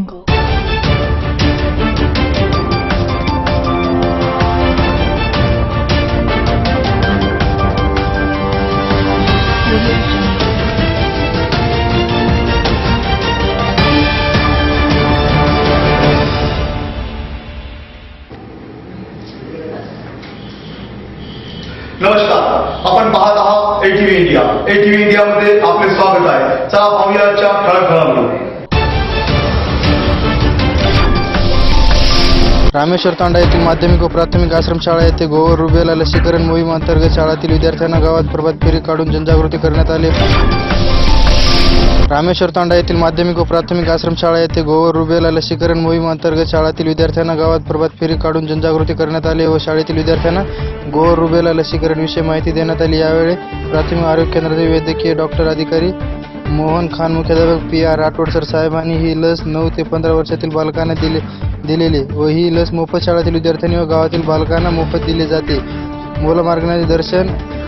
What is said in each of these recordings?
नमस्कार, आपण पाहत आहात एटीव्ही इंडिया एटीव्ही इंडिया मध्ये आपले स्वागत आहे. चला पाहूया आजच्या ठळक घडामोडी रामेश्वर तांडा येथील माध्यमिक व प्राथमिक आश्रमशाळा येथे गोवर रुबेला लसीकरण मोहीम अंतर्गत शाळातील विद्यार्थ्यांना गावात प्रभात फेरी काढून जनजागृती करण्यात आली. रामेश्वर तांडा येथील माध्यमिक व प्राथमिक आश्रमशाळा येथे गोवर रुबेला लसीकरण मोहीम अंतर्गत शाळातील विद्यार्थ्यांना गावात प्रभात फेरी काढून जनजागृती करण्यात आली व शाळेतील विद्यार्थ्यांना गोवर रुबेला लसीकरण विषयी माहिती देण्यात आली. यावेळी प्राथमिक आरोग्य केंद्राचे वैद्यकीय डॉक्टर अधिकारी मोहन खान मुख्याध्यापक पी आर राठोड सर साहेबांनी ही लस नऊ ते पंधरा वर्षातील बालकांना दिले. दिलेली व ही लस मोफत शाळेतील विद्यार्थ्यांनी व गावातील बालकांना मोफत दिली जाते. मूल मार्गदर्शन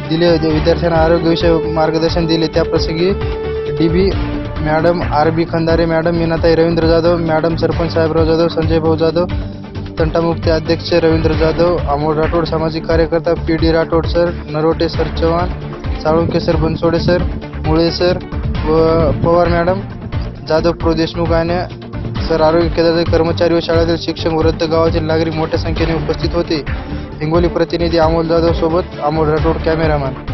दिले विद्यार्थ्यांना आरोग्यविषयक मार्गदर्शन दिले. त्याप्रसंगी D B madam R B Khandare madam Meenatai Ravindra Jadhav madam sarpanch Sahebrao Jadhav Sanjay Bhau Jadhav तंटामुक्ती अध्यक्ष रवींद्र जाधव अमोल राठोड सामाजिक कार्यकर्ता P D Rathod sir Narote sir Chavan Salunke sir Bansode sir Mule sir व पवार मॅडम जाधव प्रो देशमुख आणि sir आरोग्य केंद्रातील कर्मचारी व शाळेतील शिक्षक वृद्ध गावातील नागरिक मोठ्या संख्येने उपस्थित होते. हिंगोली प्रतिनिधी अमोल जाधव सोबत अमोल राठोड कॅमेरामॅन.